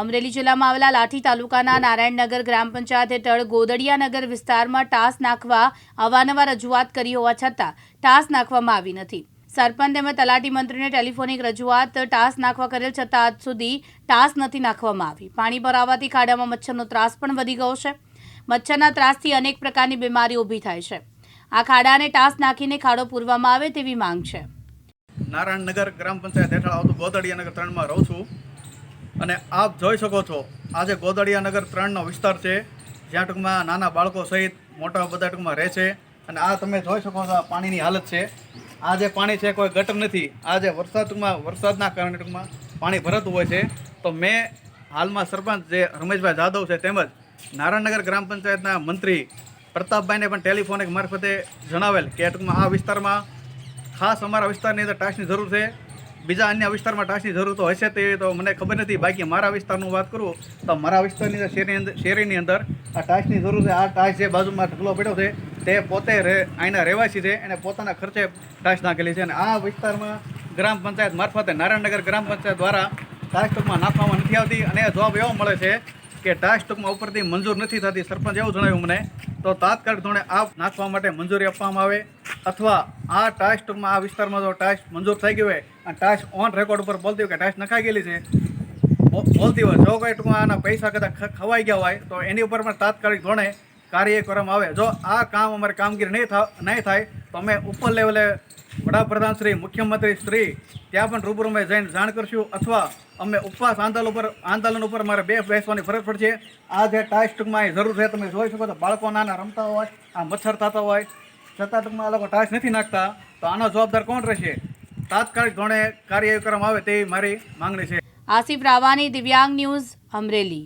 અમરેલી જિલ્લામાં આવેલા લાઠી તાલુકાના નારાયણનગર ગ્રામ પંચાયત હેઠળ ગોદડિયાનગર વિસ્તારમાં ટાસ નાખવા અવારનવાર રજૂઆત કરી હોવા છતાં ટાસ નાખવામાં આવી નથી. સરપંચ તેમજ તલાટી મંત્રીને ટેલિફોનિક રજૂઆત ટાસ નાખવા કરેલ છતાં આજ સુધી ટાસ નથી નાખવામાં આવી. પાણી ભરાવાથી ખાડામાં મચ્છરનો ત્રાસ પણ વધી ગયો છે. મચ્છરના ત્રાસથી અનેક પ્રકારની બીમારી ઊભી થાય છે. આ ખાડાને ટાસ નાખીને ખાડો પૂરવામાં આવે તેવી માંગ છે. નારાયણનગર ગ્રામ પંચાયત હેઠળ આવતું ગોદડિયાનગર ત્રણમાં રહું છું. અને આપ જોઈ શકો છો, આજે ગોદડિયાનગર ત્રણનો વિસ્તાર છે, જ્યાં ટૂંકમાં નાના બાળકો સહિત મોટા બધા ટૂંકમાં રહે છે. અને આ તમે જોઈ શકો છો, આ પાણીની હાલત છે. આ જે પાણી છે, કોઈ ગટર નથી. આ જે વરસાદ ટૂંકમાં, વરસાદના કારણે ટૂંકમાં પાણી ભરાતું હોય છે. તો મેં હાલમાં સરપંચ જે રમેશભાઈ જાદવ છે, તેમજ નારાયણનગર ગ્રામ પંચાયતના મંત્રી પ્રતાપભાઈને પણ ટેલિફોનિક મારફતે જણાવેલ કે ટૂંકમાં આ વિસ્તારમાં ખાસ અમારા વિસ્તારની અંદર ટાસ્કની જરૂર છે. બીજા અન્ય વિસ્તારમાં ટાસની જરૂર તો હશે તે તો મને ખબર નથી. બાકી મારા વિસ્તારનું વાત કરું, તો મારા વિસ્તારની શેરી અંદર શેરીની અંદર આ ટાસની જરૂર છે. આ ટાસ જે બાજુમાં ઢગલો પડ્યો છે, તે પોતે રહે અહીંના રહેવાસી છે એને પોતાના ખર્ચે ટાસ નાખેલી છે. અને આ વિસ્તારમાં ગ્રામ પંચાયત મારફતે નારાયણનગર ગ્રામ પંચાયત દ્વારા ટાસ ટૂંકમાં નાખવામાં નથી આવતી. અને જવાબ એવો મળે છે કે ટાસ ટૂંકમાં ઉપરથી મંજૂર નથી થતી. સરપંચ એવું જણાવ્યું મને. તો તાત્કાલિક ધોરણે આ નાખવા માટે મંજૂરી આપવામાં આવે. અથવા આ ટાસ્ટમાં આ વિસ્તારમાં જો ટાસ્ટ મંજૂર થઈ ગયો હોય અને ટાસ્ટ ઓન રેકોર્ડ ઉપર બોલતી હોય કે ટાસ્ટ નખાઈ ગયેલી છે બોલતી હોય, જો કોઈ ટૂંકમાં આના પૈસા કદાચ ખવાઈ ગયા હોય, તો એની ઉપર પણ તાત્કાલિક ધોરણે કાર્ય કરવામાં આવે. જો આ કામ અમારે કામગીરી નહીં થાય નહીં થાય, તો અમે ઉપર લેવલે વડાપ્રધાન શ્રી, મુખ્યમંત્રી શ્રી, ત્યાં પણ રૂબરૂમાં જઈને જાણ કરશું, અથવા અમે ઉપવાસ આંદોલન ઉપર આંદોલન ઉપર મારે બે બેસવાની ફરજ પડશે આ જે ટાઈસ ટૂંકમાં અહીં જરૂર છે, તમે જોઈ શકો તો બાળકો નાના રમતા હોય, આ મચ્છર થતા હોય છતાં ટૂંકમાં આ લોકો ટાઈસ નથી નાખતા, તો આનો જવાબદાર કોણ રહેશે? તાત્કાલિક ધોરણે કાર્ય કરવામાં આવે તેવી મારી માંગણી છે. આસિફ રાવાની દિવ્યાંગ ન્યૂઝ અમરેલી.